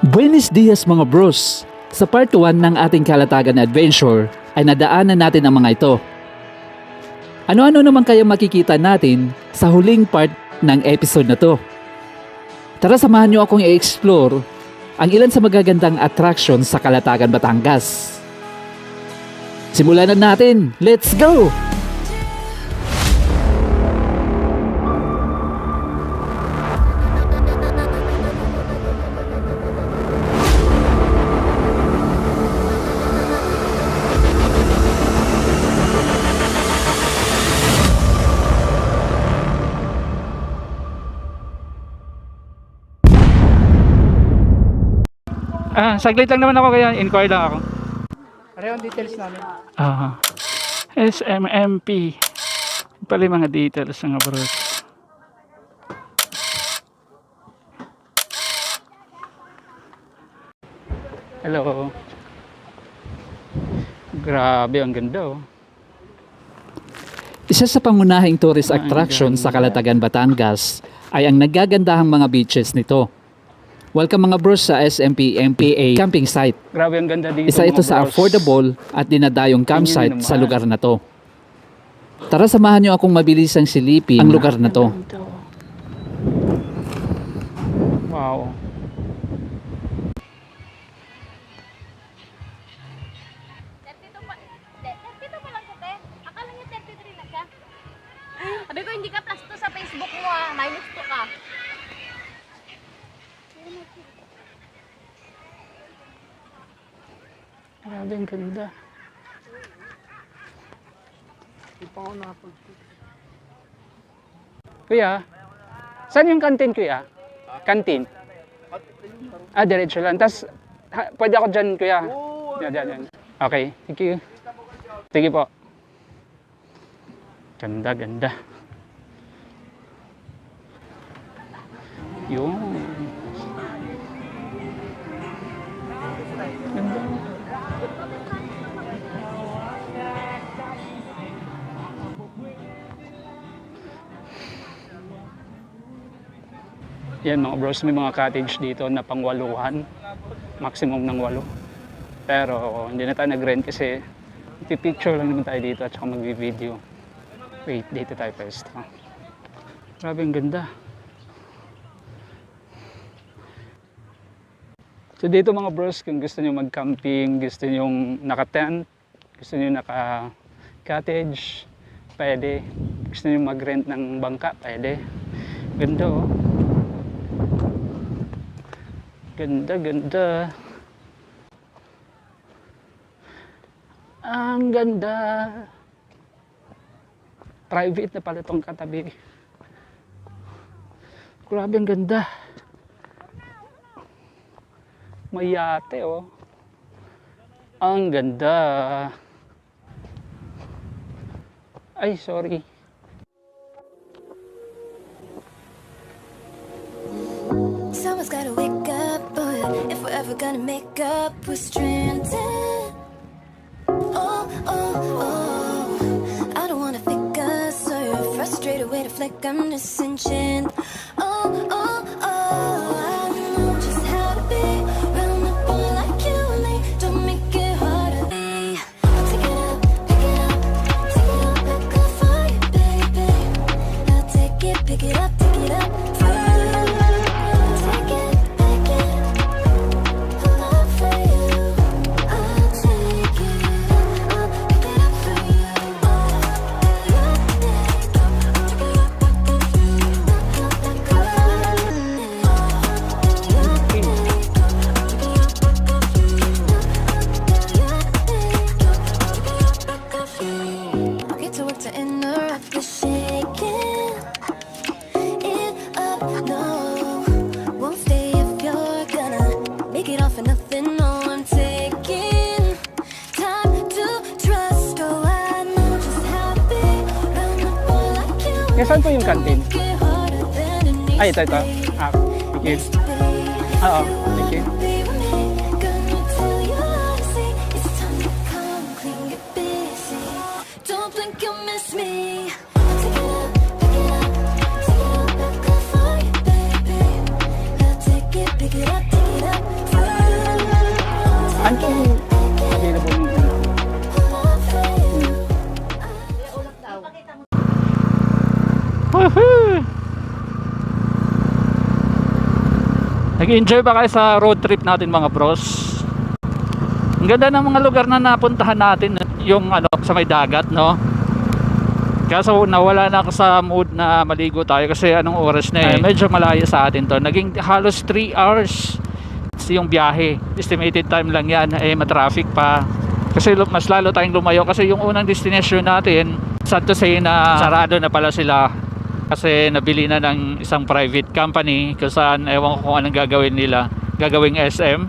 Buenos dias mga bros! Sa part 1 ng ating kalatagan adventure ay nadaanan natin ang mga ito. Ano-ano naman kaya makikita natin sa huling part ng episode na to? Tara samahan niyo akong i-explore ang ilan sa magagandang attraction sa Kalatagan, Batangas. Simulan na natin! Let's go! Ah, saglit lang naman ako kaya inquire lang ako. Pareho ang details namin. Ah. SMMP. Pala yung mga details ng bros. Hello. Grabe, ang ganda oh. Isa sa pangunahing tourist attraction sa. Kalatagan, Batangas ay ang nagagandahang mga beaches nito. Welcome mga bros sa SMP MPA camping site. Grabe ang ganda dito. Isa ito sa bros. affordable at dinadayong campsite sa lugar na to. Tara samahan niyo akong mabilisang silipin ang lugar na to. Wow. Dito pa, dito pa lang ko, te. Akala niya 33 na siya. Sabi ko, hindi ka plus 2 sa Facebook mo ah. Minus 2 ka. Grabe ang ganda. Kuya, saan yung kantin kuya? Kantin? Ah, diretso lang. Tapos, pwede ako dyan kuya? Yan, dyan, dyan. Okay, thank you. Sige po. Ganda, ganda. Yun. Yan mga bros, may mga cottage dito na pangwaluhan. Maximum ng walo. Pero hindi na tayo nag-rent kasi picture lang naman tayo dito at saka mag-video. Wait, dito tayo pwesto. Grabe ang ganda. So dito mga bros, kung gusto niyo mag-camping, gusto niyo naka-tent, gusto niyo naka-cottage, pwede. Gusto niyo mag-rent ng bangka, pwede. Ganda oh. Ganda, ganda. Ang ganda. Private na pala itong katabi. Grabe ang ganda. May yate oh. Ang ganda. Ay, sorry. We're gonna make up, we're stranded. Oh, oh, oh. I don't wanna fake us or frustrated with to flick. I'm disenchanted. Oh, oh, oh. I know just how to be around the boy like you. Don't make it harder. I'll take it up, pick it up, take it up, up for you, baby. I'll take it, pick it up saan po yung needs Ay, ito, ito. Ah, thank you. Oo, thank you. Nag-enjoy ba kayo sa road trip natin mga bros? Ang ganda ng mga lugar na napuntahan natin, yung ano, sa may dagat, no? Kaso nawala na ako sa mood na maligo tayo kasi anong oras na eh. Medyo malayo sa atin to. Naging halos 3 hours yung biyahe. Estimated time lang yan. Eh, matraffic pa. Kasi mas lalo tayong lumayo kasi yung unang destination natin, sad to say na sarado na pala sila kasi nabili na ng isang private company kung saan ewan ko kung anong gagawin nila. Gagawing SM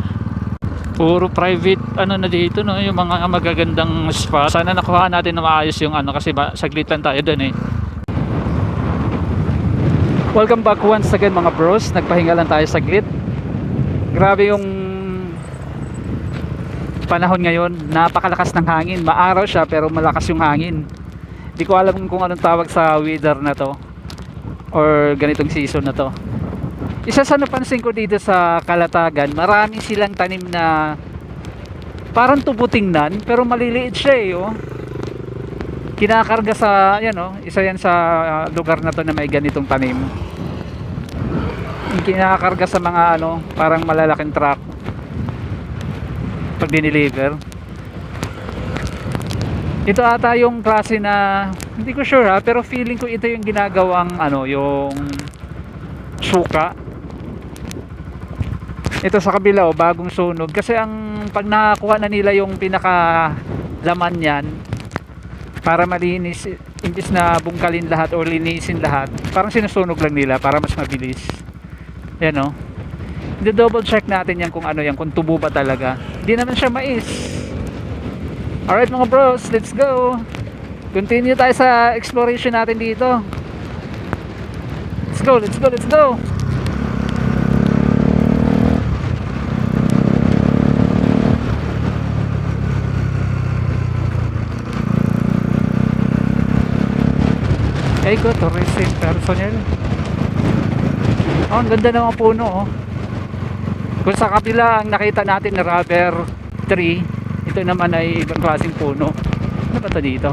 puro private ano na dito no? Yung mga magagandang spa. Sana nakuha natin na maayos yung ano kasi ba, saglit lang tayo dun eh. Welcome back once again mga bros. Nagpahinga lang tayo saglit. Grabe yung panahon ngayon. Napakalakas ng hangin. Maaraw siya pero malakas yung hangin Di ko alam kung anong tawag sa weather na to or ganitong season na to. Isa sa napansin ko dito sa Kalatagan, marami silang tanim na parang tubo tingnan pero maliliit siya eh oh. Kinakarga sa yan oh, isa yan sa ah, lugar na to na may ganitong tanim. Kinakarga sa mga ano, parang malalaking truck pag diniliver. Ito ata yung klase na hindi ko sure ha, pero feeling ko ito yung ginagawang ano, yung suka. Ito sa kabila oh, bagong sunog. Kasi ang pag nakakuha na nila yung pinaka laman niyan para malinis imbis na bungkalin lahat o linisin lahat parang sinusunog lang nila para mas mabilis. Yan o double check natin yan kung ano yan kung tubo ba talaga. Hindi naman siya mais Alright mga bros, let's go. Continue tayo sa exploration natin dito. Let's go, let's go, let's go. Eco Tourism Personnel. Oh, ang ganda ng mga puno oh. Kung sa kabila ang nakita natin na rubber tree, ito naman ay ibang klaseng puno. Ano ba ito dito?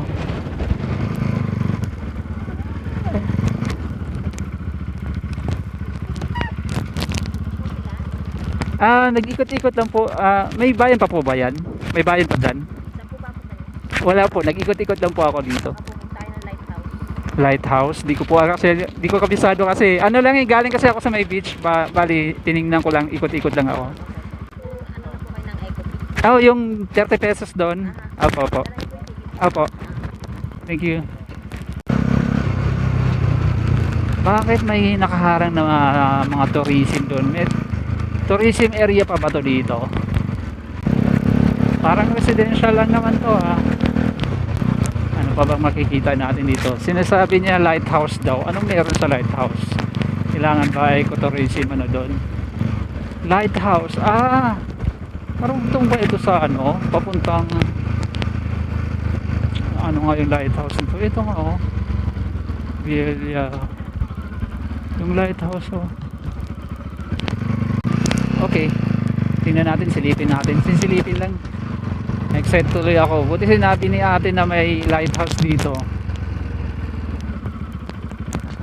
Ah, nag-ikot-ikot lang po. Ah, may bayan pa po ba yan? May bayan pa dyan? Wala po, nag-ikot-ikot lang po ako dito. Lighthouse, di ko po kasi di ko kabisado kasi ano lang eh, galing kasi ako sa may beach, ba, bali tiningnan ko lang, ikot-ikot lang ako. Kung ano na po kayo ng eco beach. Oh, yung 30 pesos doon. Apo, apo. Tara po. Apo. Thank you. Bakit may nakaharang na mga, mga tourism doon? May tourism area pa ba to dito? Parang residential lang naman to ha. Ano pa bang makikita natin dito? Sinasabi niya lighthouse daw. Anong meron sa lighthouse? Kailangan ba ecotourism ano doon? Lighthouse. Ah! Marunong ba ito sa ano? Papuntang ano nga yung lighthouse nito? Ito nga oh. Villa. Yung lighthouse oh. Okay. Tingnan natin, silipin natin. Sisilipin lang. Excited tuloy ako. Buti sinabi ni ate na may lighthouse dito.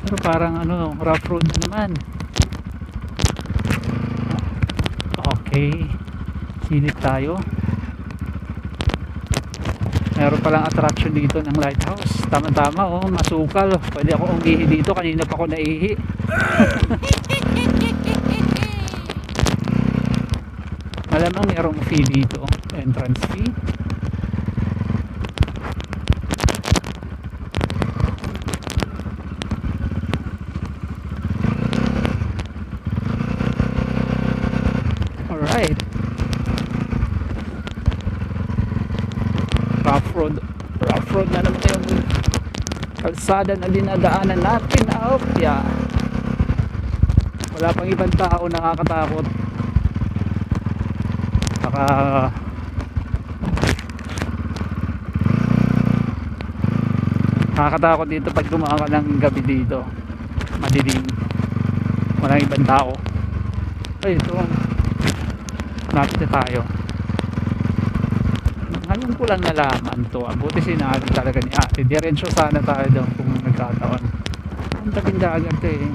Pero parang ano, rough road na naman. Okay. Silip tayo. Meron palang attraction dito ng lighthouse. Tama-tama oh, masukal. Pwede ako umihi dito. Kanina pa ako naihi. Malamang merong fee dito. Entrance fee. Alright. Rough road rough road na naman yung kalsada na dinadaanan natin. Oh yeah. wala pang ibang tao nakakatakot. Baka nakakatakot dito pag gumawa ng gabi dito. Madilim. Walang ibang tao. Ay ito. Lapit na tayo ngayon ko lang nalaman to ah. buti sinabi talaga ni ate. Diretso sana tayo daw kung nagkataon. Ang tabing dagat eh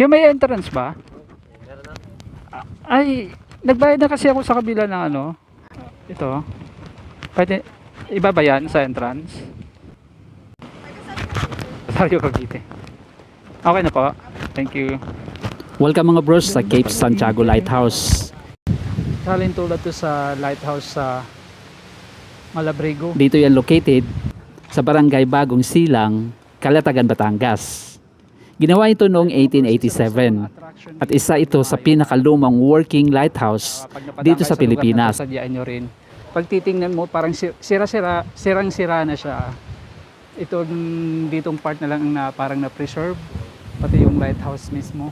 Kaya may entrance ba? Ah, Ay, nagbayad na kasi ako sa kabila ng ano. Ito. Pwede, iba ba yan sa entrance? Rosario Cavite. Okay na po. Thank you. Welcome mga bros sa Cape Santiago Lighthouse. Salin tulad to sa lighthouse sa Malabrigo. Dito yan located sa Barangay Bagong Silang, Calatagan, Batangas. Ginawa ito noong 1887 at isa ito sa pinakalumang working lighthouse dito sa Pilipinas. nyo rin. Pag titingnan mo, parang sir- sira-sira, sirang-sira na siya. Itong ditong part na lang na parang na-preserve. Pati yung lighthouse mismo.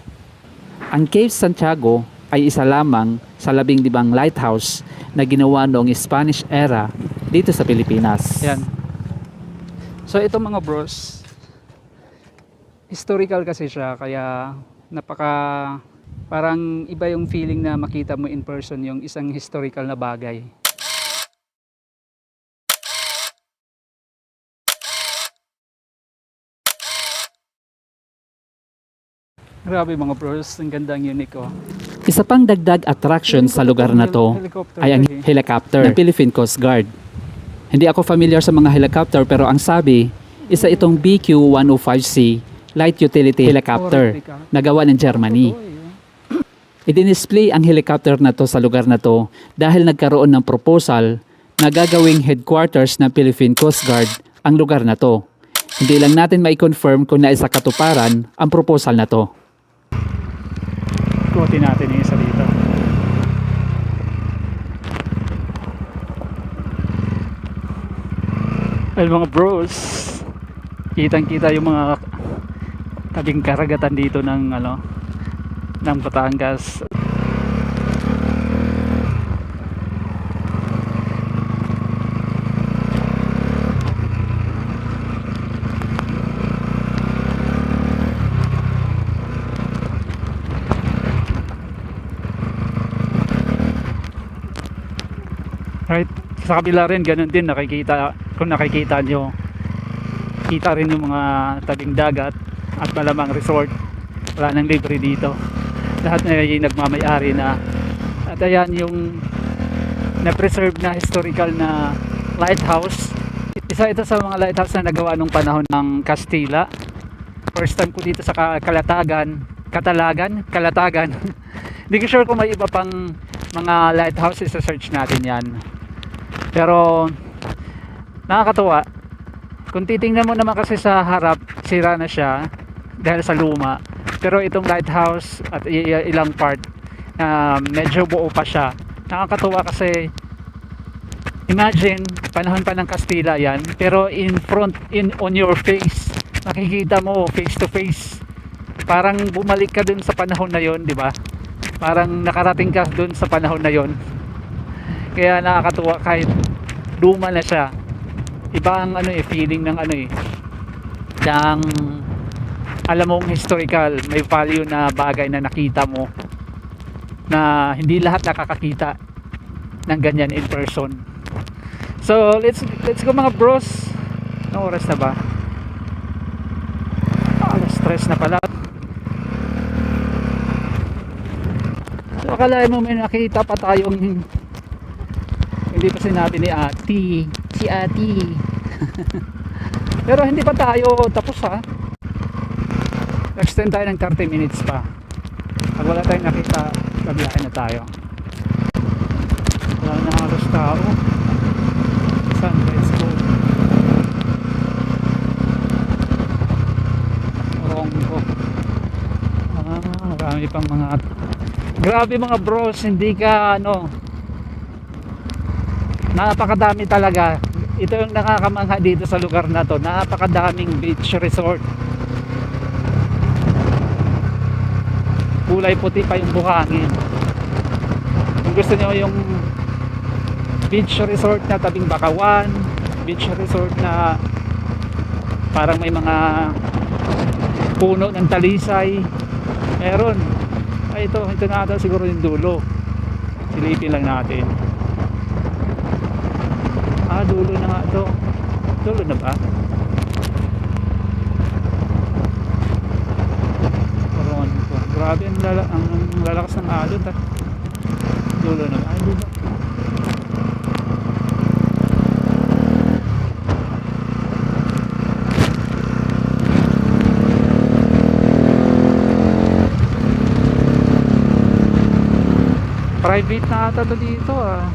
Ang Cape Santiago ay isa lamang sa labing libang lighthouse na ginawa noong Spanish era dito sa Pilipinas. Yan. So ito mga bros, historical kasi siya kaya napaka parang iba yung feeling na makita mo in person yung isang historical na bagay. Grabe mga bros, ang gandang unique oh. Isa pang dagdag attraction sa lugar na to ay ang helicopter ng Philippine Coast Guard. Hindi ako familiar sa mga helicopter pero ang sabi, isa itong BQ-105C light utility helicopter na gawa ng Germany. Idinisplay ang helicopter na to sa lugar na to dahil nagkaroon ng proposal na gagawing headquarters ng Philippine Coast Guard ang lugar na to. Hindi lang natin may confirm kung naisa katuparan ang proposal na to. Ikutin natin yung isa dito. Well mga bros, kitang kita yung mga tabing karagatan dito ng ano ng Batangas. Right? Sa kabila rin, ganun din, nakikita, kung nakikita nyo, kita rin yung mga tabing dagat at malamang resort. Wala nang libre dito. Lahat na yung nagmamayari na. At ayan yung na-preserve na historical na lighthouse. Isa ito sa mga lighthouse na nagawa nung panahon ng Kastila. First time ko dito sa Ka- Kalatagan. Katalagan? Kalatagan. Hindi ko sure kung may iba pang mga lighthouse sa search natin yan. Pero nakakatuwa. Kung titingnan mo naman kasi sa harap, sira na siya dahil sa luma. Pero itong lighthouse at ilang part na medyo buo pa siya. Nakakatuwa kasi imagine panahon pa ng Kastila yan pero in front in on your face nakikita mo face to face parang bumalik ka dun sa panahon na yon di ba parang nakarating ka dun sa panahon na yon kaya nakakatuwa kahit luma na siya iba ang ano eh feeling ng ano eh ng alam mong historical may value na bagay na nakita mo na hindi lahat nakakakita ng ganyan in person. So let's let's go mga bros. Anong oras na ba? Alas stress na pala. So akala mo may nakita pa tayong hindi pa sinabi ni ati. Si ati. Pero hindi pa tayo tapos ha extend tayo ng 30 minutes pa. Pag wala tayong nakita babiyahin na tayo. Wala na halos tao. Sunrise ko Ronggo ah marami pang mga grabe mga bros hindi ka ano napakadami talaga. Ito yung nakakamangha dito sa lugar na to. Napakadaming beach resort kulay puti pa yung buhangin. Kung gusto nyo yung beach resort na tabing Bakawan beach resort na parang may mga puno ng talisay meron. Ay ito ito na ata siguro yung dulo. Silipin lang natin. Ah dulo na nga ito. Dulo na ba Coron ko Grabe ang, lala, ang, lalakas ng alon. Ha? Dulo na. Ay. Private na ata to dito ah.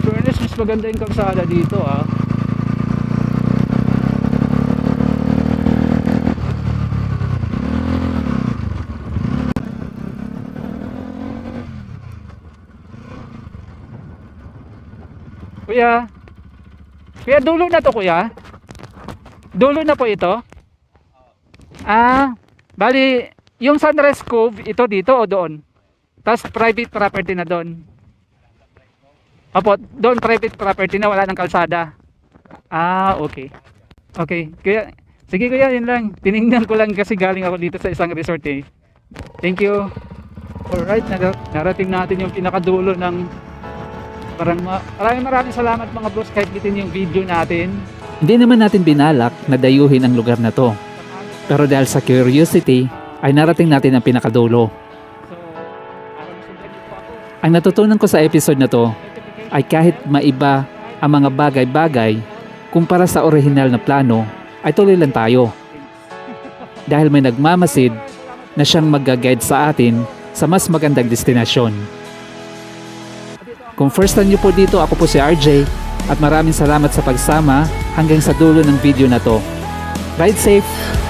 Fairness, mas maganda yung kalsada dito ah. Kuya. Kuya, dulo na to kuya. Dulo na po ito. Ah, bali, yung Sunrise Cove, ito dito o doon? Tapos private property na doon. Opo, doon private property na wala ng kalsada. Ah, okay. Okay, kaya sige kuya, yun lang. Tiningnan ko lang kasi galing ako dito sa isang resort eh. Thank you. Alright, nar- narating natin yung pinakadulo ng parang ma- maraming maraming salamat mga bros kahit bitin yung video natin. Hindi naman natin binalak na dayuhin ang lugar na to. Pero dahil sa curiosity, ay narating natin ang pinakadulo. Ang natutunan ko sa episode na to ay kahit maiba ang mga bagay-bagay kumpara sa orihinal na plano, ay tuloy lang tayo. Dahil may nagmamasid na siyang mag-guide sa atin sa mas magandang destinasyon. Kung first time niyo po dito, ako po si RJ at maraming salamat sa pagsama hanggang sa dulo ng video na to. Ride safe!